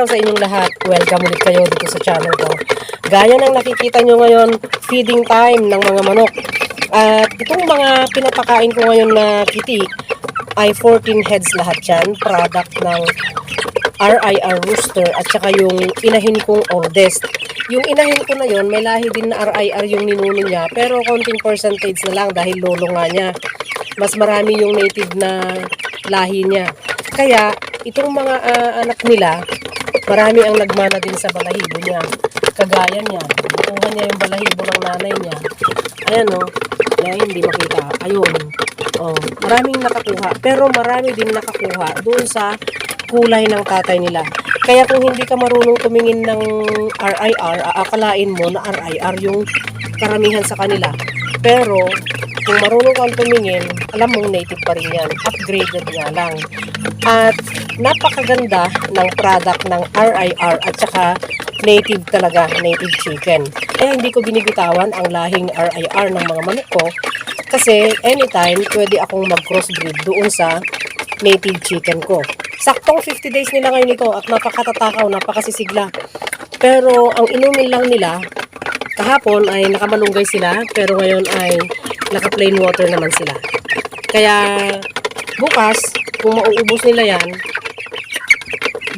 araw sa inyong lahat. Welcome ulit kayo dito sa channel ko. Gaya ng nakikita nyo ngayon, feeding time ng mga manok. At itong mga pinapakain ko ngayon na kitty ay 14 heads lahat yan. Product ng RIR Rooster at saka yung inahin kong oldest. Yung inahin ko na yon may lahi din na RIR yung ninuno niya pero konting percentage na lang dahil lolo nga niya. Mas marami yung native na lahi niya. Kaya itong mga ah, anak nila, marami ang nagmana din sa balahibo niya. Kagaya niya. Nakuha niya yung balahibo ng nanay niya. Ayan o. Kaya hindi makita. Ayun. Oh, maraming nakakuha. Pero marami din nakakuha doon sa kulay ng tatay nila. Kaya kung hindi ka marunong tumingin ng RIR, aakalain mo na RIR yung karamihan sa kanila. Pero, kung marunong kang tumingin, alam mong native pa rin yan. Upgraded nga lang. At napakaganda ng product ng RIR at saka native talaga, native chicken. Kaya hindi ko binibitawan ang lahing RIR ng mga manok ko kasi anytime pwede akong mag-crossbreed doon sa native chicken ko. Saktong 50 days nila ngayon ito at napakatatakaw, napakasisigla. Pero ang inumin lang nila, kahapon ay nakamalunggay sila, pero ngayon ay naka-plain water naman sila. Kaya bukas, kung mauubos nila yan,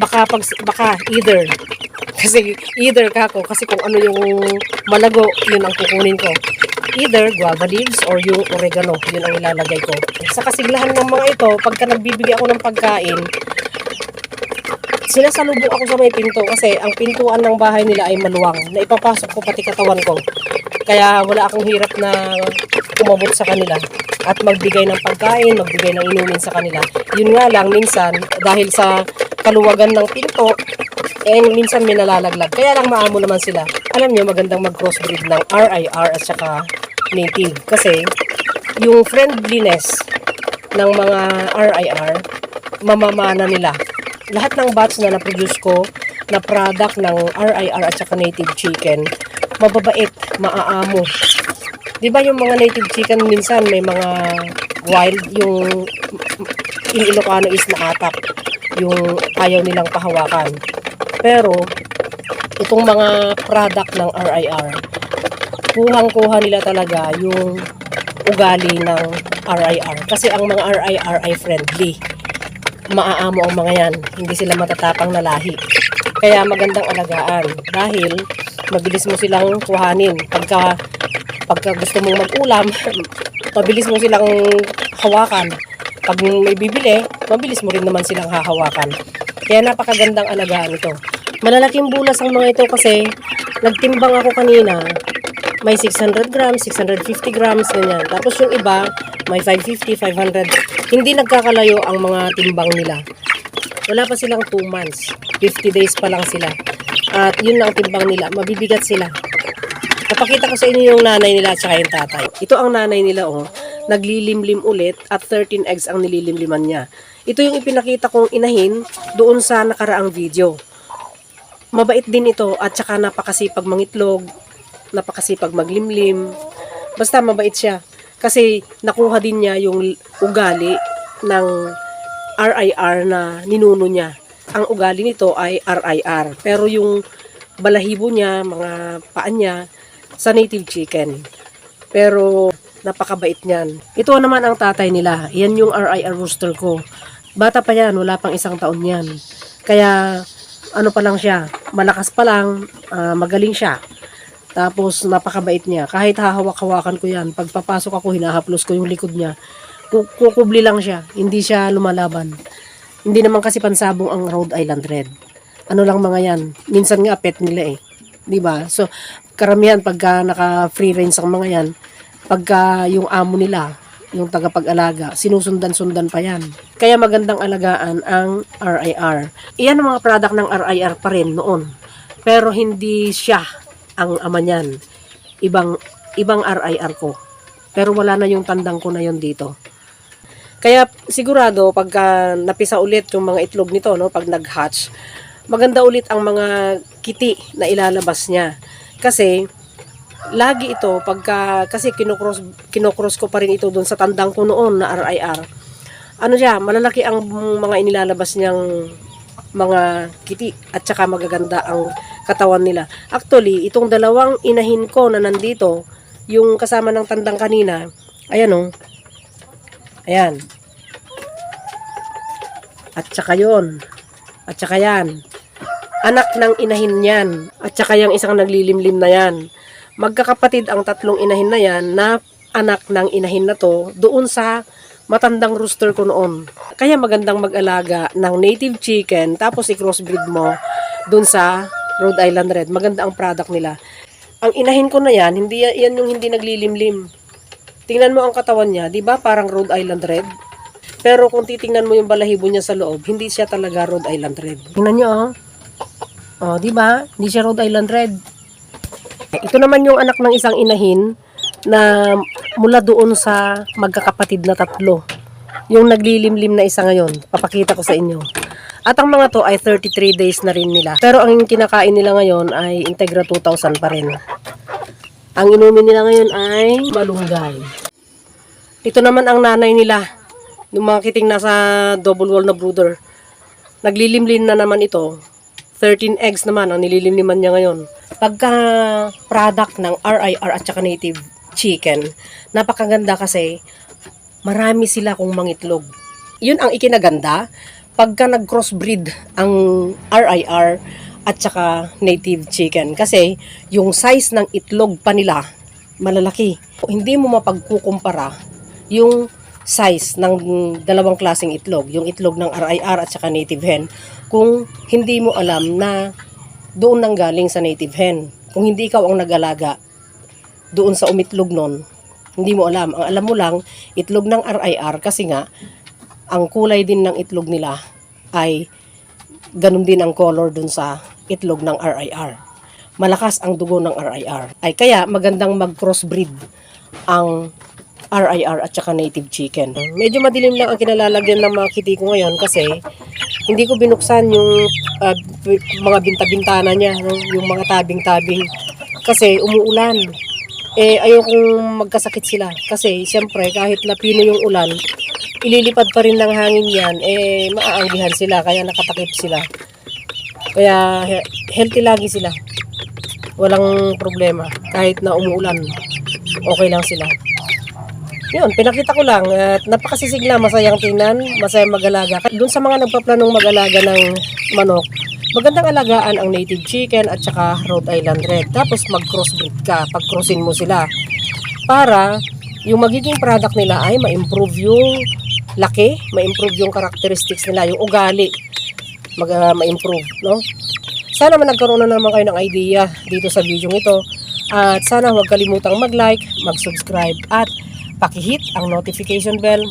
baka pag baka either. Kasi either ka ko kasi kung ano yung malago yun ang kukunin ko. Either guava leaves or yung oregano yun ang ilalagay ko. Sa kasiglahan ng mga ito pagka nagbibigay ako ng pagkain sinasalubong ako sa may pinto kasi ang pintuan ng bahay nila ay maluwang. Na ipapasok ko pati katawan ko kaya wala akong hirap na kumabot sa kanila at magbigay ng pagkain, magbigay ng inumin sa kanila. Yun nga lang, minsan, dahil sa kaluwagan ng pinto, eh, minsan may nalalaglag. Kaya lang maamo naman sila. Alam nyo, magandang mag-crossbreed ng RIR at saka native. Kasi, yung friendliness ng mga RIR, mamamana nila. Lahat ng batch na na-produce ko na product ng RIR at saka native chicken, mababait, maaamo. Di ba yung mga native chicken minsan may mga wild yung in Ilocano is na atak yung ayaw nilang pahawakan. Pero itong mga product ng RIR kuhang-kuha nila talaga yung ugali ng RIR kasi ang mga RIR ay friendly. Maaamo ang mga yan, hindi sila matatapang na lahi. Kaya magandang alagaan dahil mabilis mo silang kuhanin pagka pagka gusto mong mag-ulam, mabilis mo silang hawakan. Pag may bibili, mabilis mo rin naman silang hahawakan. Kaya napakagandang alagaan ito. Malalaking bulas ang mga ito kasi nagtimbang ako kanina. May 600 grams, 650 grams, ganyan. Tapos yung iba, may 550, 500. Hindi nagkakalayo ang mga timbang nila. Wala pa silang 2 months. 50 days pa lang sila. At yun lang ang timbang nila. Mabibigat sila. Napakita ko sa inyo yung nanay nila at yung tatay. Ito ang nanay nila oh. Naglilimlim ulit at 13 eggs ang nililimliman niya. Ito yung ipinakita kong inahin doon sa nakaraang video. Mabait din ito at saka napakasipag mangitlog, napakasipag maglimlim. Basta mabait siya. Kasi nakuha din niya yung ugali ng RIR na ninuno niya. Ang ugali nito ay RIR. Pero yung balahibo niya, mga paan niya, sa native chicken. Pero napakabait niyan. Ito naman ang tatay nila. Yan yung RIR rooster ko. Bata pa yan, wala pang isang taon yan. Kaya ano pa lang siya, malakas pa lang, ah, magaling siya. Tapos napakabait niya. Kahit hahawak-hawakan ko yan, pagpapasok ako, hinahaplos ko yung likod niya. Ku- Kukubli lang siya, hindi siya lumalaban. Hindi naman kasi pansabong ang Rhode Island Red. Ano lang mga yan. Minsan nga pet nila eh. 'Di ba? So, karamihan pagka naka free range ang mga yan, pagka yung amo nila, yung tagapag-alaga, sinusundan-sundan pa yan. Kaya magandang alagaan ang RIR. Iyan ang mga product ng RIR pa rin noon. Pero hindi siya ang ama niyan. Ibang, ibang RIR ko. Pero wala na yung tandang ko na yon dito. Kaya sigurado pagka napisa ulit yung mga itlog nito no pag nag-hatch, maganda ulit ang mga kiti na ilalabas niya. Kasi lagi ito pagka kasi kinocross kinocross ko pa rin ito doon sa tandang ko noon na RIR. Ano siya, malalaki ang mga inilalabas niyang mga kiti at saka magaganda ang katawan nila. Actually, itong dalawang inahin ko na nandito, yung kasama ng tandang kanina, ayan oh. Ayan. At saka yun. At saka yan. Anak ng inahin yan. At saka yung isang naglilimlim na yan. Magkakapatid ang tatlong inahin na yan na anak ng inahin na to doon sa matandang rooster ko noon. Kaya magandang mag-alaga ng native chicken tapos i-crossbreed mo doon sa Rhode Island Red. Maganda ang product nila. Ang inahin ko na yan, hindi yan yung hindi naglilimlim. Tingnan mo ang katawan niya, 'di ba? Parang Rhode Island Red. Pero kung titingnan mo yung balahibo niya sa loob, hindi siya talaga Rhode Island Red. Tingnan niyo oh. Oh, 'di ba? Hindi siya Rhode Island Red. Ito naman yung anak ng isang inahin na mula doon sa magkakapatid na tatlo. Yung naglilimlim na isa ngayon. Papakita ko sa inyo. At ang mga to ay 33 days na rin nila. Pero ang kinakain nila ngayon ay Integra 2000 pa rin. Ang inumin nila ngayon ay malunggay. Ito naman ang nanay nila. Yung mga kiting nasa double wall na brooder. Naglilimlim na naman ito. 13 eggs naman ang nililimliman niya ngayon. Pagka product ng RIR at saka native chicken, napakaganda kasi marami sila kung mangitlog. Yun ang ikinaganda pagka nag-crossbreed ang RIR at saka native chicken. Kasi yung size ng itlog pa nila, malalaki. Hindi mo mapagkukumpara yung size ng dalawang klaseng itlog, yung itlog ng RIR at saka native hen, kung hindi mo alam na doon nang galing sa native hen. Kung hindi ikaw ang nag-alaga doon sa umitlog nun, hindi mo alam. Ang alam mo lang, itlog ng RIR kasi nga, ang kulay din ng itlog nila ay ganun din ang color dun sa itlog ng RIR. Malakas ang dugo ng RIR. Ay kaya magandang mag-crossbreed ang RIR at saka native chicken. Medyo madilim lang ang kinalalagyan ng mga kitty ko ngayon kasi hindi ko binuksan yung b- mga binta-bintana niya, yung mga tabing-tabing. Kasi umuulan. Eh, ayokong magkasakit sila. Kasi, siyempre, kahit lapino yung ulan, ililipad pa rin ng hangin yan, eh, maaanggihan sila, kaya nakatakip sila. Kaya, he- healthy lagi sila. Walang problema. Kahit na umuulan, okay lang sila. Yun, pinakita ko lang at napakasisigla, masayang tingnan, masayang mag-alaga. Doon sa mga nagpaplanong mag-alaga ng manok, magandang alagaan ang native chicken at saka Rhode Island Red. Tapos mag-crossbreed ka, pag-crossin mo sila. Para yung magiging product nila ay ma-improve yung laki, ma-improve yung characteristics nila, yung ugali, mag, ah, ma-improve, no? Sana man nagkaroon na naman kayo ng idea dito sa video ito. At sana huwag kalimutang mag-like, mag-subscribe at pakihit ang notification bell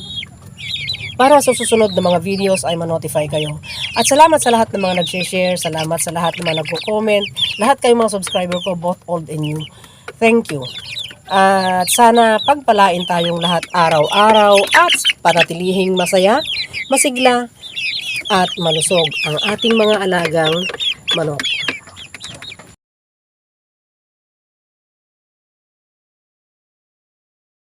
para sa susunod na mga videos ay ma-notify kayo. At salamat sa lahat ng mga nag-share, salamat sa lahat ng mga nagko-comment, lahat kayong mga subscriber ko, both old and new. Thank you. At sana pagpalain tayong lahat araw-araw at panatilihing masaya, masigla at malusog ang ating mga alagang manok.